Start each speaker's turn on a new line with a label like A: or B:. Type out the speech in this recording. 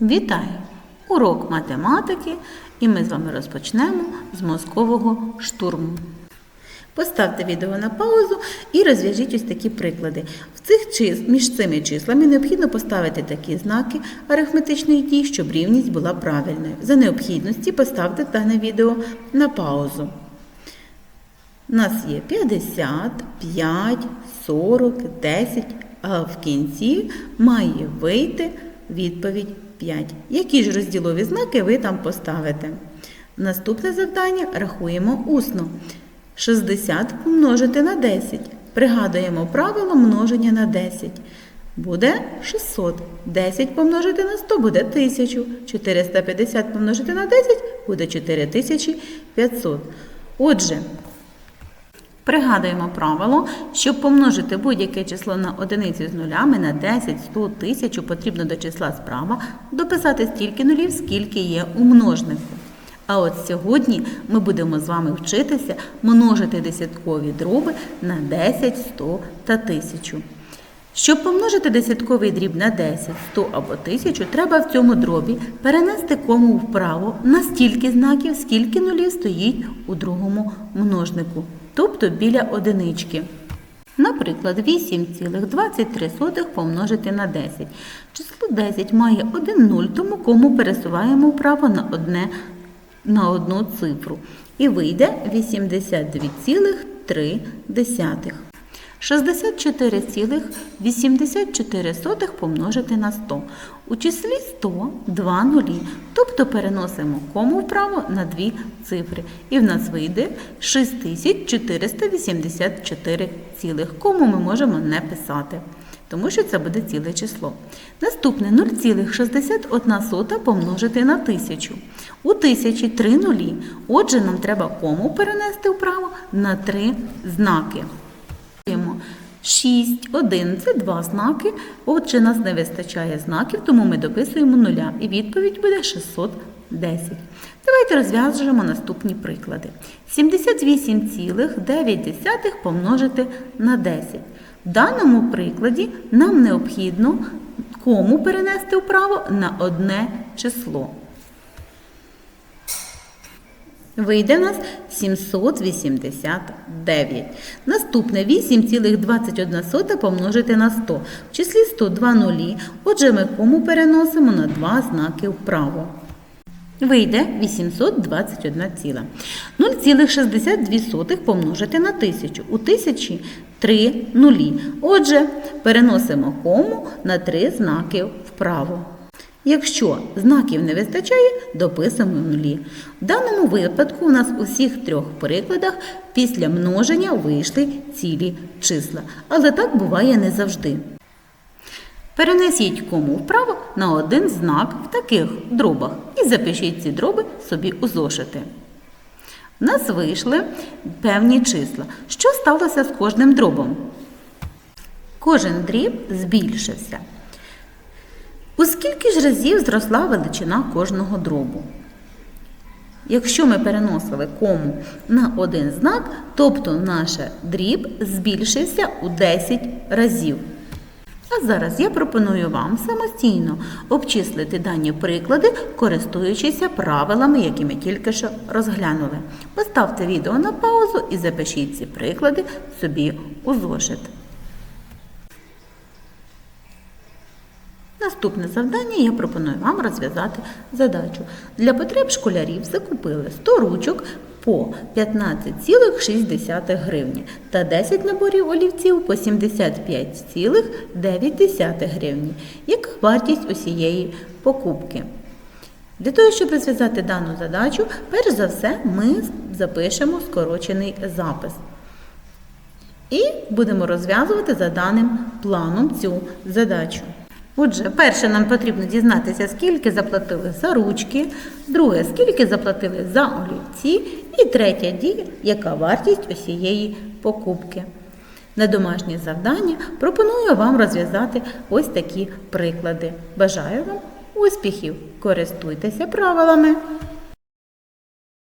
A: Вітаю! Урок математики, і ми з вами розпочнемо з мозкового штурму. Поставте відео на паузу і розв'яжіть ось такі приклади. В цих чис... Між цими числами необхідно поставити такі знаки арифметичних дій, щоб рівність була правильною. За необхідності поставте дане відео на паузу. У нас є 50, 5, 40, 10, а в кінці має вийти відповідь 5. Які ж розділові знаки ви там поставите? Наступне завдання рахуємо усно. 60 помножити на 10. Пригадуємо правило множення на 10. Буде 600. 10 помножити на 100 буде 1000. 450 помножити на 10 буде 4500. Отже, Пригадуємо правило, щоб помножити будь-яке число на одиницю з нулями на 10, 100, 1000 потрібно до числа справа дописати стільки нулів, скільки є у множнику. А от сьогодні ми будемо з вами вчитися множити десяткові дроби на 10, 100 та 1000. Щоб помножити десятковий дріб на 10, 100 або 1000, треба в цьому дробі перенести кому вправо на стільки знаків, скільки нулів стоїть у другому множнику, тобто біля одинички. Наприклад, 8,23 помножити на 10. Число 10 має один нуль, тому кому пересуваємо вправо на, одне, на одну цифру. І вийде 82,3. 64,84 помножити на 100. У числі 100 два нулі, тобто переносимо кому вправо на дві цифри. І в нас вийде 6484 цілих, кому ми можемо не писати, тому що це буде ціле число. Наступне 0,61 помножити на 1000. У тисячі три нулі, отже, нам треба кому перенести вправо на три знаки. 6, 1 це два знаки. Отже, нас не вистачає знаків, тому ми дописуємо нуля. І відповідь буде 610. Давайте розв'яжемо наступні приклади. 78,9 помножити на 10. В даному прикладі нам необхідно кому перенести вправо на одне число. Вийде в нас 789. Наступне 8,21 помножити на 100. В числі 100 два нулі. Отже, ми кому переносимо на два знаки вправо. Вийде 821 ціла. 0,62 помножити на 1000. У 1000 3 нулі. Отже, переносимо кому на три знаки вправо. Якщо знаків не вистачає, дописуємо нулі. В даному випадку у нас у всіх трьох прикладах після множення вийшли цілі числа. Але так буває не завжди. Перенесіть кому вправо на один знак в таких дробах і запишіть ці дроби собі у зошити. У нас вийшли певні числа. Що сталося з кожним дробом? Кожен дріб збільшився. У скільки ж разів зросла величина кожного дробу? Якщо ми переносили кому на один знак, тобто наш дріб збільшився у 10 разів. А зараз я пропоную вам самостійно обчислити дані приклади, користуючися правилами, які ми тільки що розглянули. Поставте відео на паузу і запишіть ці приклади собі у зошит. Наступне завдання я пропоную вам розв'язати задачу. Для потреб школярів закупили 100 ручок по 15,6 гривні та 10 наборів олівців по 75,9 гривні. Яка вартість усієї покупки? Для того, щоб розв'язати дану задачу, перш за все ми запишемо скорочений запис. І будемо розв'язувати за даним планом цю задачу. Отже, перше нам потрібно дізнатися, скільки заплатили за ручки, друге, скільки заплатили за олівці, і третя дія, яка вартість усієї покупки. На домашнє завдання пропоную вам розв'язати ось такі приклади. Бажаю вам успіхів! Користуйтеся правилами!